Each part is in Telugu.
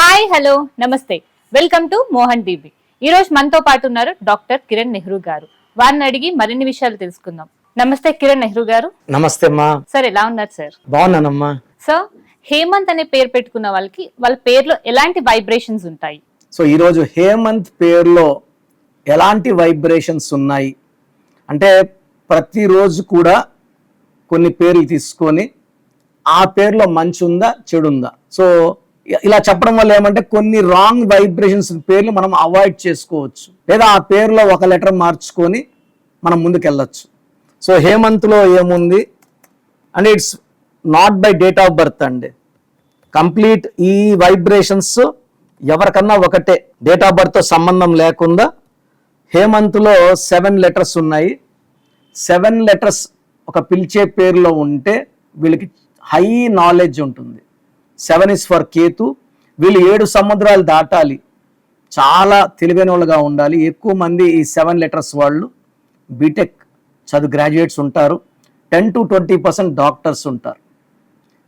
Hi hello namaste. Welcome to Mohan TV ఈ రోజు మనతో పాటు ఉన్నారు డాక్టర్ కిరణ్ నెహ్రూ గారు. వారిని అడిగి మరిన్ని విషయాలు తెలుసుకుందాం. నమస్తే కిరణ్ నెహ్రూ గారు. నమస్తే అమ్మా. సార్ ఎలా ఉన్నారు సార్? బాగున్నానమ్మా. సార్ హేమంత్ అనే పేరు పెట్టుకున్న వాళ్ళకి వాళ్ళ పేరులో ఎలాంటి వైబ్రేషన్స్ ఉంటాయి? సో ఈరోజు హేమంత్ పేరులో ఎలాంటి వైబ్రేషన్స్ ఉన్నాయి? అంటే ప్రతిరోజు కూడా కొన్ని పేర్లు తీసుకొని ఆ పేరులో మంచి ఉందా చెడు ఉందా సో ఇలా చెప్పడం వల్ల ఏమంటే కొన్ని రాంగ్ వైబ్రేషన్స్ పేర్లు మనం అవాయిడ్ చేసుకోవచ్చు. లేదా ఆ పేరులో ఒక లెటర్ మార్చుకొని మనం ముందుకెళ్ళచ్చు. సో హేమంత్లో ఏముంది? And it's not by date of birth అండి. కంప్లీట్ ఈ వైబ్రేషన్స్ ఎవరికన్నా ఒకటే. డేట్ ఆఫ్ బర్త్తో సంబంధం లేకుండా హేమంత్లో సెవెన్ లెటర్స్ ఉన్నాయి. సెవెన్ లెటర్స్ ఒక పిలిచే పేరులో ఉంటే వీళ్ళకి హై నాలెడ్జ్ ఉంటుంది. Seven is for Ketu. వీళ్ళు ఏడు సముద్రాలు దాటాలి. చాలా తెలివైన వాళ్ళుగా ఉండాలి. ఎక్కువ మంది ఈ సెవెన్ లెటర్స్ వాళ్ళు బీటెక్ చదువు గ్రాడ్యుయేట్స్ ఉంటారు. Ten to twenty percent doctors ఉంటారు.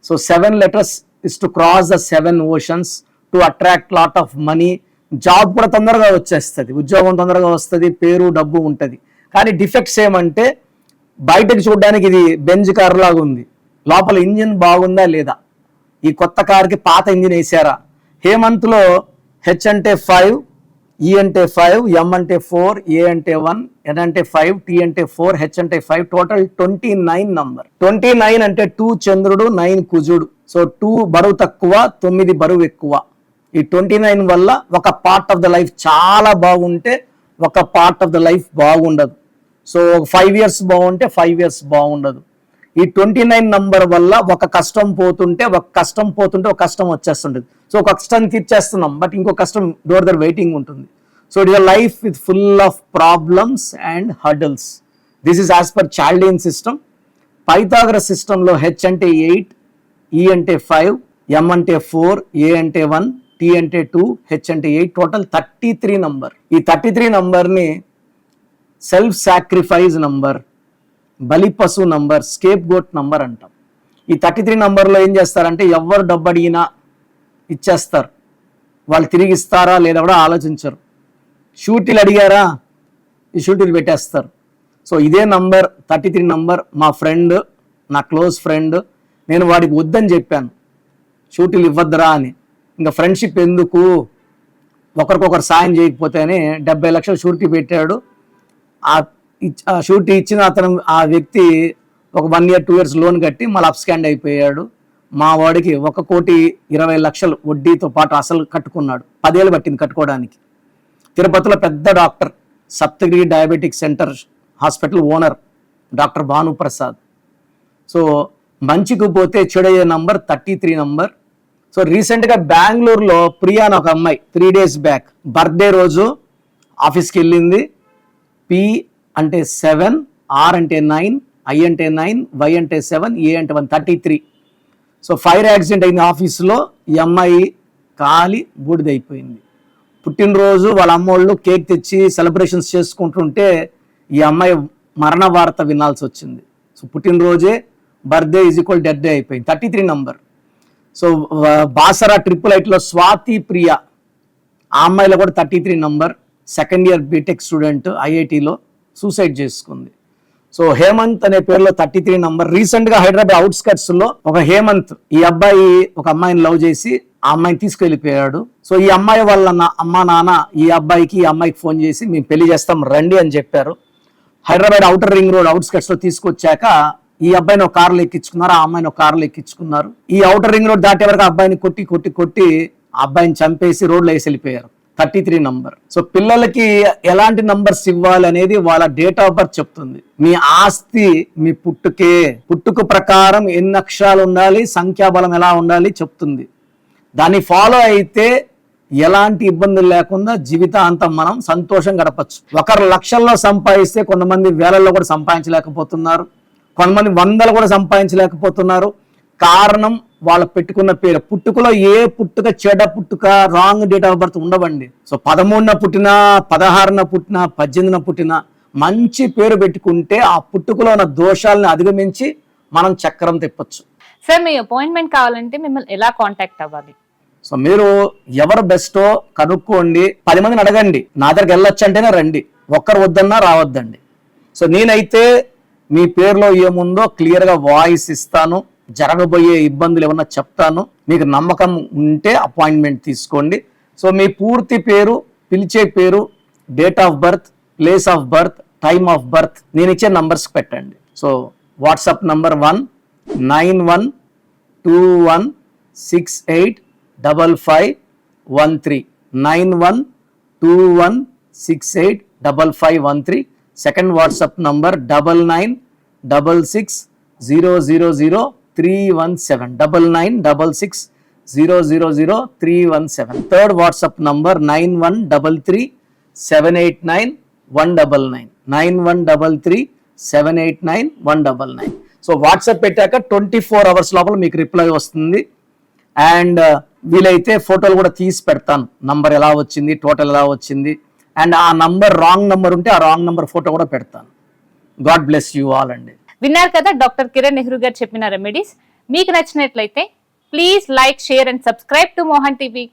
So seven letters is to cross the seven oceans to attract lot of money. Job కూడా తొందరగా వచ్చేస్తుంది. ఉద్యోగం తొందరగా వస్తుంది. పేరు డబ్బు ఉంటుంది. కానీ డిఫెక్ట్స్ ఏమంటే బయటకు చూడడానికి ఇది బెంజ్ కార్ లాగా ఉంది లోపల ఇంజిన్ బాగుందా లేదా? ఈ కొత్త కార్కి పాత ఇంజిన్ వేసారా? హేమంత్లో హెచ్ అంటే ఫైవ్ ఈ అంటే ఫైవ్ ఎం అంటే ఫోర్ ఏ అంటే వన్ ఎన్ అంటే ఫైవ్ టీ అంటే ఫోర్ హెచ్ అంటే five total twenty nine number. Twenty nine అంటే టూ చంద్రుడు నైన్ కుజుడు. సో టూ బరువు తక్కువ తొమ్మిది బరువు ఎక్కువ. ఈ ట్వంటీ నైన్ వల్ల ఒక పార్ట్ ఆఫ్ ద లైఫ్ చాలా బాగుంటే ఒక పార్ట్ ఆఫ్ ద లైఫ్ బాగుండదు. సో ఫైవ్ ఇయర్స్ బాగుంటే ఫైవ్ ఇయర్స్ బాగుండదు. ఈ ట్వంటీ నైన్ నంబర్ వల్ల ఒక కష్టం పోతుంటే ఒక కష్టం పోతుంటే ఒక కష్టం వచ్చేస్తుంటుంది. సో ఒక కష్టం తీర్చేస్తున్నాం బట్ ఇంకో కష్టం డోర్ దర్ వెయిటింగ్ ఉంటుంది. So it is life with full of problems and hurdles this is as per Chaldean system Pythagoras సిస్టంలో హెచ్ అంటే ఎయిట్ e ఈ అంటే ఫైవ్ ఎం అంటే ఫోర్ ఏ అంటే వన్ టీ అంటే టూ హెచ్ అంటే eight total thirty three number ఈ థర్టీ త్రీ నంబర్ని సెల్ఫ్ సాక్రిఫైస్ నంబర్ బలి పశు నంబర్ స్కేప్ గోట్ నంబర్ అంటాం. ఈ థర్టీ త్రీ నంబర్లో ఏం చేస్తారంటే ఎవరు డబ్బు అడిగినా ఇచ్చేస్తారు. వాళ్ళు తిరిగి ఇస్తారా లేదా కూడా ఆలోచించరు. షూటీలు అడిగారా? ఈ షూటీలు పెట్టేస్తారు. సో ఇదే నంబర్ థర్టీ త్రీ నంబర్ మా ఫ్రెండ్ నా క్లోజ్ ఫ్రెండ్ నేను వాడికి వద్దని చెప్పాను. షూటీలు ఇవ్వద్దురా అని. ఇంకా ఫ్రెండ్షిప్ ఎందుకు? ఒకరికొకరు సాయం చేయకపోతేనే డెబ్బై లక్షలు షూరిటీ పెట్టాడు. ఆ షూరిటీ ఇచ్చిన అతను ఆ వ్యక్తి ఒక one year two years loan కట్టి మళ్ళీ అప్స్కాండ్ అయిపోయాడు. మా వాడికి ఒక కోటి ఇరవై లక్షలు వడ్డీతో పాటు అసలు కట్టుకున్నాడు. పదేళ్ళు పట్టింది కట్టుకోవడానికి. తిరుపతిలో పెద్ద doctor Saptagiri diabetic centre hospital owner doctor Bhanuprasad. So మంచికి పోతే చెడయ్యే number thirty three number so రీసెంట్గా బెంగళూరులో ప్రియా అని ఒక అమ్మాయి త్రీ డేస్ బ్యాక్ బర్త్డే రోజు ఆఫీస్కి వెళ్ళింది. పి అంటే సెవెన్ ఆర్ అంటే నైన్ ఐ అంటే నైన్ వై అంటే సెవెన్ ఏ అంటే one thirty three. So fire accident అయింది ఆఫీస్లో ఈ అమ్మాయి కాలి బూడిదైపోయింది. పుట్టినరోజు వాళ్ళ అమ్మోళ్ళు కేక్ తెచ్చి సెలబ్రేషన్స్ చేసుకుంటుంటే ఈ అమ్మాయి మరణ వార్త వినాల్సి వచ్చింది. So పుట్టినరోజే birthday is equal dead day అయిపోయింది. Thirty three number. So Basara triple ఐట్లో Swathi Priya ఆ అమ్మాయిలో కూడా thirty three number second year BTech student ఐఐటిలో. సూసైడ్ చేసుకుంది. సో హేమంత్ అనే పేరులో థర్టీ త్రీ నంబర్ రీసెంట్గా హైదరాబాద్ అవుట్స్కట్స్లో ఒక హేమంత్ ఈ అబ్బాయి ఒక అమ్మాయిని లవ్ చేసి ఆ అమ్మాయిని తీసుకెళ్ళిపోయాడు సో ఈ అమ్మాయి వాళ్ళ నా- అమ్మ నాన్న ఈ అబ్బాయికి ఈ అమ్మాయికి ఫోన్ చేసి మేము పెళ్ళి చేస్తాం రండి అని చెప్పారు. హైదరాబాద్ అవుటర్ రింగ్ రోడ్ అవుట్స్కట్స్లో తీసుకొచ్చాక ఈ అబ్బాయిని ఒక కార్లు ఎక్కించుకున్నారు ఆ అమ్మాయిని ఒక కార్లు ఎక్కించుకున్నారు. ఈ అవుటర్ రింగ్ రోడ్ దాటే వరకు అబ్బాయిని కొట్టి కొట్టి కొట్టి ఆ అబ్బాయిని చంపేసి రోడ్లో వేసి వెళ్ళిపోయారు. Thirty three number. సో పిల్లలకి ఎలాంటి నంబర్స్ ఇవ్వాలి అనేది వాళ్ళ డేట్ ఆఫ్ బర్త్ చెప్తుంది. మీ ఆస్తి మీ పుట్టుకే పుట్టుకు ప్రకారం ఎన్ని అక్షరాలు ఉండాలి సంఖ్యాబలం ఎలా ఉండాలి చెప్తుంది. దాన్ని ఫాలో అయితే ఎలాంటి ఇబ్బందులు లేకుండా జీవితాంతం మనం సంతోషం గడపచ్చు. ఒకరు లక్షల్లో సంపాదిస్తే కొంతమంది వేలల్లో కూడా సంపాదించలేకపోతున్నారు. కొంతమంది వందలు కూడా సంపాదించలేకపోతున్నారు. కారణం వాళ్ళు పెట్టుకున్న పేరు. పుట్టుకలో ఏ పుట్టుక చెడ పుట్టుక రాంగ్ డేట్ ఆఫ్ బర్త్ ఉండవండి. సో పదమూడున పుట్టినా పదహారున పుట్టినా పద్దెనిమిదిన పుట్టినా మంచి పేరు పెట్టుకుంటే ఆ పుట్టుకలో ఉన్న దోషాలను అధిగమించి మనం చక్రం తిప్పచ్చు. సార్ మీ అపాయింట్మెంట్ కావాలంటే మిమ్మల్ని ఎలా కాంటాక్ట్ అవ్వాలి? సో మీరు ఎవరు బెస్టో కనుక్కోండి. పది మందిని అడగండి. నా దగ్గరికి వెళ్ళొచ్చు అంటేనే రండి. ఒక్కరు వద్దన్నా రావద్దండి. సో నేనైతే మీ పేరులో ఏముందో క్లియర్గా వాయిస్ ఇస్తాను. జరగబోయే ఇబ్బందులు ఏమన్నా చెప్తాను మీకు నమ్మకం ఉంటే అపాయింట్మెంట్ తీసుకోండి. సో మీ పూర్తి పేరు పిలిచే పేరు date of birth place of birth time of birth నేను ఇచ్చే నంబర్స్ పెట్టండి. So WhatsApp number one nine one two one six eight double five one three. Nine one two one six eight double five one three. Second WhatsApp number double nine double six zero zero zero three one seven double nine double six zero zero zero three one seven third WhatsApp number nine one double three seven eight nine one double nine nine one double three seven eight nine one double nine so WhatsApp పెట్టాక ట్వంటీ ఫోర్ అవర్స్ లోపల మీకు రిప్లై వస్తుంది. అండ్ వీలైతే ఫోటోలు కూడా తీసి పెడతాను. నంబర్ ఎలా వచ్చింది టోటల్ ఎలా వచ్చింది. అండ్ ఆ నంబర్ రాంగ్ నంబర్ ఉంటే ఆ రాంగ్ నంబర్ ఫోటో కూడా పెడతాను. గాడ్ బ్లెస్ యూ ఆల్ అండి. విన్నారు కదా డాక్టర్ కిరణ్ నెహ్రూ గారు చెప్పిన రెమెడీస్ మీకు నచ్చినట్లయితే please like share and subscribe to Mohan TV